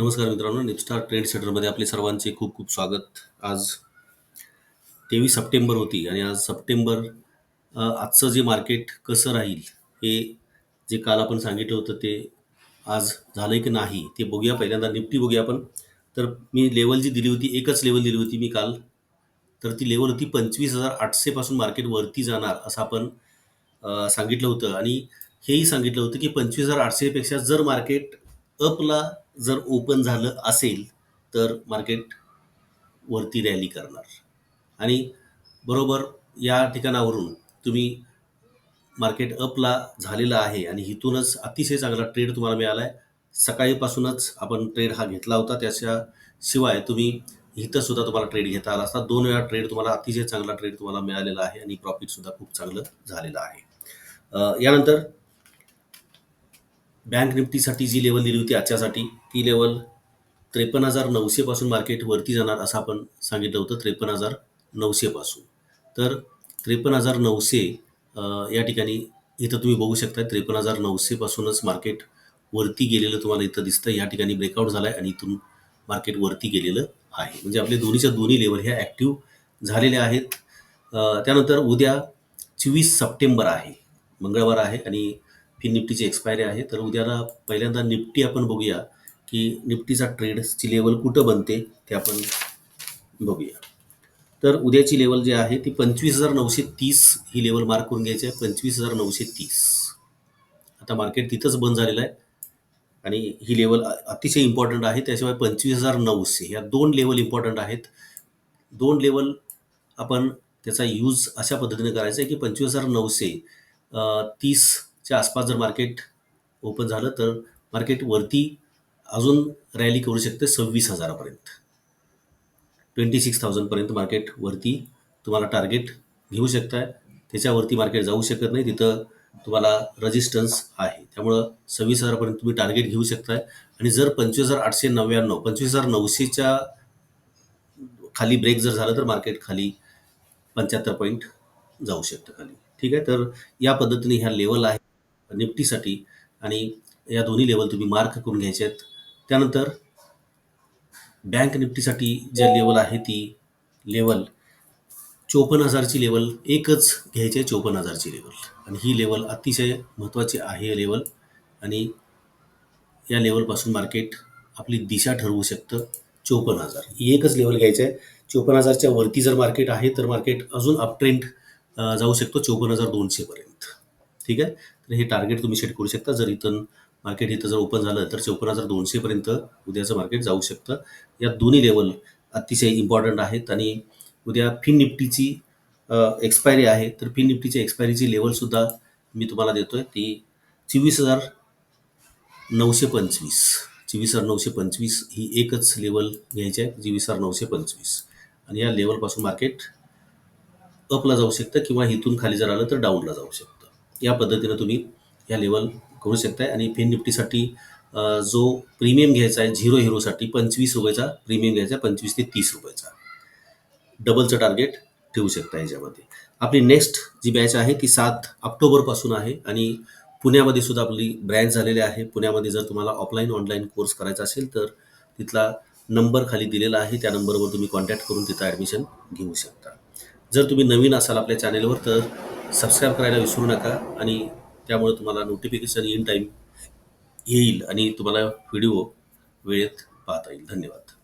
नमस्कार मित्रांनो निपस्टार ट्रेड सेंटरमध्ये आपले सर्वांचे खूप खूप स्वागत. आज तेवीस सप्टेंबर होती आणि आज सप्टेंबर आजचं जे मार्केट कसं राहील हे जे काल आपण सांगितलं होतं ते आज झालंय की नाही ते बघूया. पहिल्यांदा निफ्टी बघूया आपण. तर मी लेवल जी दिली होती एकच लेवल दिली होती मी काल. तर ती लेवल होती पंचवीस हजार आठशेपासून मार्केट वरती जाणार असं आपण सांगितलं होतं. आणि हेही सांगितलं होतं की पंचवीस हजार आठशेपेक्षा जर मार्केट अपला जर ओपन झालं असेल तर मार्केट वरती रॅली करणार. आणि बरोबर या ठिकाणावरून तुम्ही मार्केट अपला झालेलं आहे आणि इथूनच अतिशय चांगला ट्रेड तुम्हाला मिळाला आहे सकाळीपासूनच आपण ट्रेड हा घेतला होता. त्याच्याशिवाय तुम्ही इथं सुद्धा तुम्हाला ट्रेड घेता आला असता. दोन वेळा ट्रेड तुम्हाला अतिशय चांगला ट्रेड तुम्हाला मिळालेला आहे आणि प्रॉफिटसुद्धा खूप चांगलं झालेलं आहे. यानंतर बँक निफ्टीसाठी जी लेवल दिली होती आजच्यासाठी ती लेवल त्रेपन्न हजार नऊशेपासून मार्केट वरती जाणार असं आपण सांगितलं होतं त्रेपन्न हजार नऊशेपासून तर त्रेपन्न हजार नऊशे या ठिकाणी इथं तुम्ही बघू शकता त्रेपन्न हजार नऊशेपासूनच मार्केट वरती गेलेलं तुम्हाला इथं दिसतं या ठिकाणी ब्रेकआउट झाला आहे आणि इथून मार्केट वरती गेलेलं आहे. म्हणजे आपले दोन्हीच्या दोन्ही लेवल ह्या ॲक्टिव्ह झालेल्या आहेत. त्यानंतर उद्या चोवीस सप्टेंबर आहे मंगळवार आहे आणि फिन निफ्टीची एक्सपायरी आहे. तर उद्याला पहिल्यांदा निफ्टी आपण बघूया की निफ्टीचा ट्रेडची लेवल कुठं बनते ते आपण बघूया. तर उद्याची लेवल जी आहे ती पंचवीस हजार नऊशे तीस ही लेवल मार्क करून घ्यायची आहे. पंचवीस हजार नऊशे तीस. आता मार्केट तिथंच बंद झालेलं आहे. आणि ही लेवल अतिशय इम्पॉर्टंट आहे. त्याशिवाय पंचवीस हजार नऊशे ह्या दोन लेवल इम्पॉर्टंट आहेत. दोन लेवल आपण त्याचा यूज अशा पद्धतीने करायचा आहे की पंचवीस हजार नऊशे तीस च्या आसपास जर मार्केट ओपन झालं तर मार्केट वरती अजून रॅली करू शकते सव्वीस हजारापर्यंत. ट्वेंटी सिक्स थाउजंडपर्यंत मार्केट वरती तुम्हाला टार्गेट घेऊ शकताय. त्याच्यावरती मार्केट जाऊ शकत नाही. तिथं तुम्हाला रजिस्टन्स आहे. त्यामुळं सव्वीस हजारापर्यंत तुम्ही टार्गेट घेऊ शकताय. आणि जर पंचवीस हजार आठशे नव्याण्णव पंचवीस हजार नऊशेच्या खाली ब्रेक जर झालं तर मार्केट खाली पंच्याहत्तर पॉईंट जाऊ शकतं खाली. ठीक आहे? तर या पद्धतीने ह्या लेवल आहे. निफ्टीसाठी आणि या दोन्ही लेवल तुम्ही मार्क करून घ्यायचे आहेत. त्यानंतर बँक निफ्टीसाठी ज्या लेवल आहे ती लेवल चोपन्न हजारची लेवल एकच घ्यायची आहे चोपन्न हजारची लेवल आणि ही लेवल अतिशय महत्त्वाची आहे लेवल आणि या लेवलपासून मार्केट आपली दिशा ठरवू शकतं चोपन्न हजार. ही एकच लेवल घ्यायचं आहे चोपन्न हजारच्या वरती जर मार्केट आहे तर मार्केट अजून अपट्रेंड जाऊ शकतो चोपन्न हजार दोनशेपर्यंत ठीक आहे? तर हे टार्गेट तुम्ही सेट करू शकता. जर इथं मार्केट इथं जर ओपन झालं तर चौपन्न हजार दोनशेपर्यंत उद्याचं मार्केट जाऊ शकतं. या दोन्ही लेवल अतिशय इम्पॉर्टंट आहेत आणि उद्या फिन निफ्टीची एक्सपायरी आहे. तर फिन निफ्टीची एक्सपायरीची लेवलसुद्धा मी तुम्हाला देतो आहे ती चोवीस हजार नऊशे पंचवीस. चोवीस हजार नऊशे पंचवीस ही एकच लेवल घ्यायची आहे. चोवीस हजार नऊशे पंचवीस. आणि या लेवलपासून मार्केट अपला जाऊ शकतं किंवा इथून खाली जर आलं तर डाऊनला जाऊ शकतं. या पद्धतीनं तुम्ही या लेवल करू शकताय. आणि फिन निफ्टीसाठी जो प्रीमियम घ्यायचा आहे झिरो हिरोसाठी पंचवीस रुपयाचा प्रीमियम घ्यायचा आहे पंचवीस ते तीस रुपयाचा. डबलचं टार्गेट ठेवू शकता याच्यामध्ये. आपली नेक्स्ट जी बॅच आहे ती सात ऑक्टोबरपासून आहे. आणि पुण्यामध्ये सुद्धा आपली ब्रँच झालेली आहे. पुण्यामध्ये जर तुम्हाला ऑफलाईन ऑनलाईन कोर्स करायचा असेल तर तिथला नंबर खाली दिलेला आहे. त्या नंबरवर तुम्ही कॉन्टॅक्ट करून तिथं ॲडमिशन घेऊ शकता. जर तुम्ही नवीन असाल आपल्या चॅनेलवर तर सबस्क्राईब करायला विसरू नका आणि त्यामुळे तुम्हाला नोटिफिकेशन इन टाईम येईल आणि तुम्हाला व्हिडिओ वेळेत पाहता येईल. धन्यवाद.